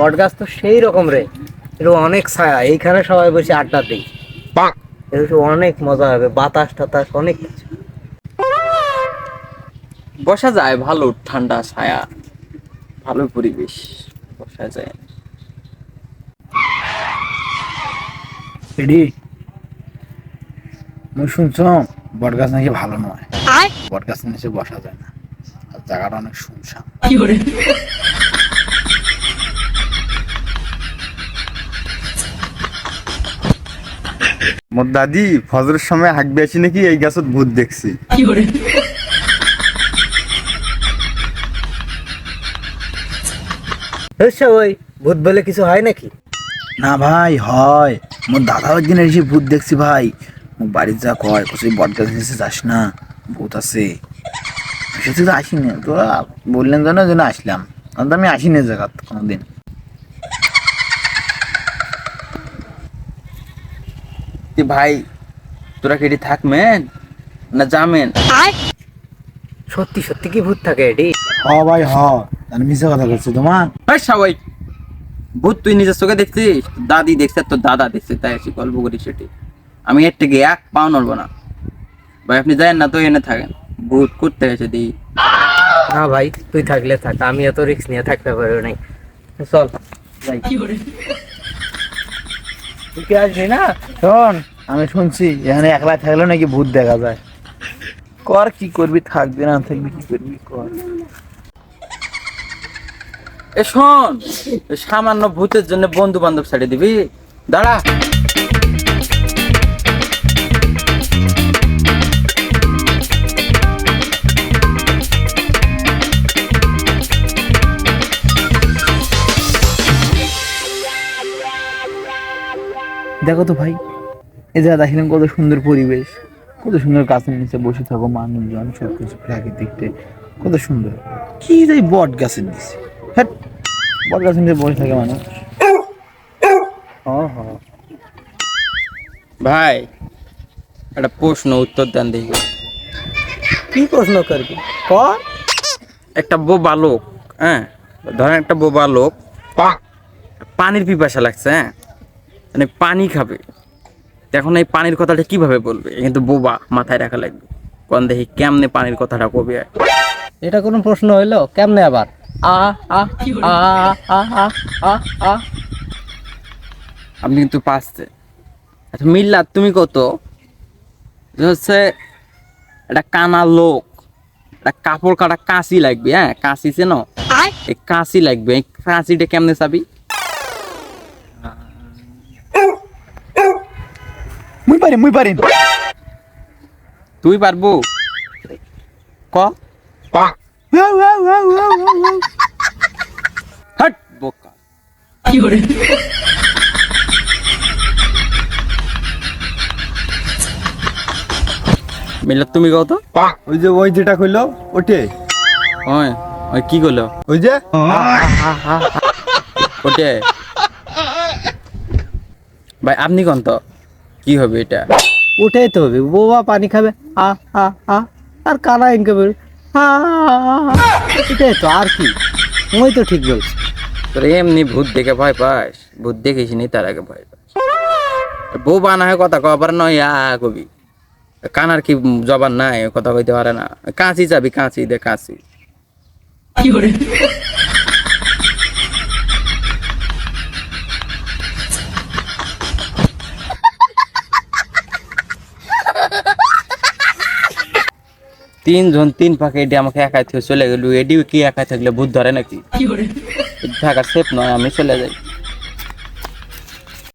বট গাছ তো সেই রকম রে। এটা অনেক ছায়া। এইখানে সবাই বসে আড্ডা দিই। অনেক মজা হবে। বাতাস টাতাস অনেক কিছু। বসা যায় ভালো ঠান্ডা ছায়া। ভালো পরিবেশ বসা যায়। এডি মুই শুনছ? বট গাছ নাকি ভালো নয়। বট গাছের নিচে বসা যায় না। আর জায়গাটা অনেক শুনশান মোর দাদি ফজরের সময় হাঁকবে আসি নাকি এই গাছত ভূত দেখছি। ওই ভূত বলে কিছু হয় নাকি? না ভাই হয়। মোর দাদা একদিন এসে ভূত দেখছি ভাই। বাড়ির যা কয় কত বট নিচে যাস না ভূত আছে। সেটা তো আসিনি তোরা বললেন তো না জন্য আসলাম। আমি আসিনি জায়গা কোনোদিন। কি ভাই তোরা কেটে থাকবেন না যাবেন? সত্যি সত্যি কি ভূত থাকে এটি? হ ভাই হ। আমি মিশে কথা করছি তোমার? ভাই সবাই ভূত তুই নিজের চোখে দেখছিস? দাদি দেখছে তোর দাদা দেখছে তাই এসে গল্প করি সেটি আমি এর থেকে এক পাও নড়বো না। ভাই আপনি যায়েন না তো এনে থাকেন। ভূত করতে গেছে দিই না ভাই তুই থাকলে থাক আমি এত রিক্স নিয়ে থাকতে পারব নাই চল যাই। না? শোন, আমি শুনছি, এখানে একলা থাকলে নাকি ভূত দেখা যায়। কর কি করবি, থাকবি না, থাকবি কি করবি, কর। এ শোন সামান্য ভূতের জন্য বন্ধু বান্ধব ছেড়ে দিবি। দাঁড়া। দেখো তো ভাই এই জায়গা দেখলেন কত সুন্দর পরিবেশ কত সুন্দর গাছের নিচে বসে থাকো মানুষজন সব কিছু প্রাকৃতিকতে কত সুন্দর। কি যাই বট গাছের নিচে। হ্যাঁ বট গাছের নিচে বসে থাকে মানুষ। ভাই একটা প্রশ্ন উত্তর দেন দেখি। কি প্রশ্ন করবি? কর একটা বোবা লোক হ্যাঁ? ধরেন একটা বোবা লোক পানির পিপাসা লাগছে হ্যাঁ? মানে পানি খাবে। এখন এই পানির কথাটা কীভাবে বলবে? কিন্তু বোবা মাথায় রাখা লাগবে। কোন দেখি কেমনে পানির কথাটা কবে এটা কোনো প্রশ্ন হইল? কেমনে আবার? আ আ আ আ আ আ আ। আপনি কিন্তু পাসছে আচ্ছা মিল্লা তুমি কত? হচ্ছে একটা কানা লোক একটা কাপড় কাটা কাঁচি লাগবে হ্যাঁ? কাঁচি চেন এই কাঁচি লাগবে। এই কাঁচিটা কেমনে চাবি? মুই পারি মুই পারি তুই পারব। ক? হট! বোকা। মিল্লা তুমি কত ওই যে ওই যেটা কইলো ওটে ওই ওই কি করল ওই যে? ওটে ভাই আপনি কোন তো? কি হবে এটা? উঠেই তো হবে। বোবা পানি খাবে। আ আ আ আর কানা ইনকে বেরো আ। এটাই তো আর কি? ওই তো ঠিক বলছি। তোর এমনি ভূত দেখে ভয় পাস? ভূত দেখিস নি তার আগে ভয় পাস। বউ বানা হয় কথা কবার নয় আ কবি। কানার কি জবান নাই কথা কইতে পারে না। কাঁচি যাবি কাঁচি দে কাঁচি। তিনজন তিন পাখি এটি আমাকে একাই থেকে চলে গেল। এডিও কি একাই থাকলে ভূত ধরে নাকি? থাকার সেফ নয় আমি চলে যাই।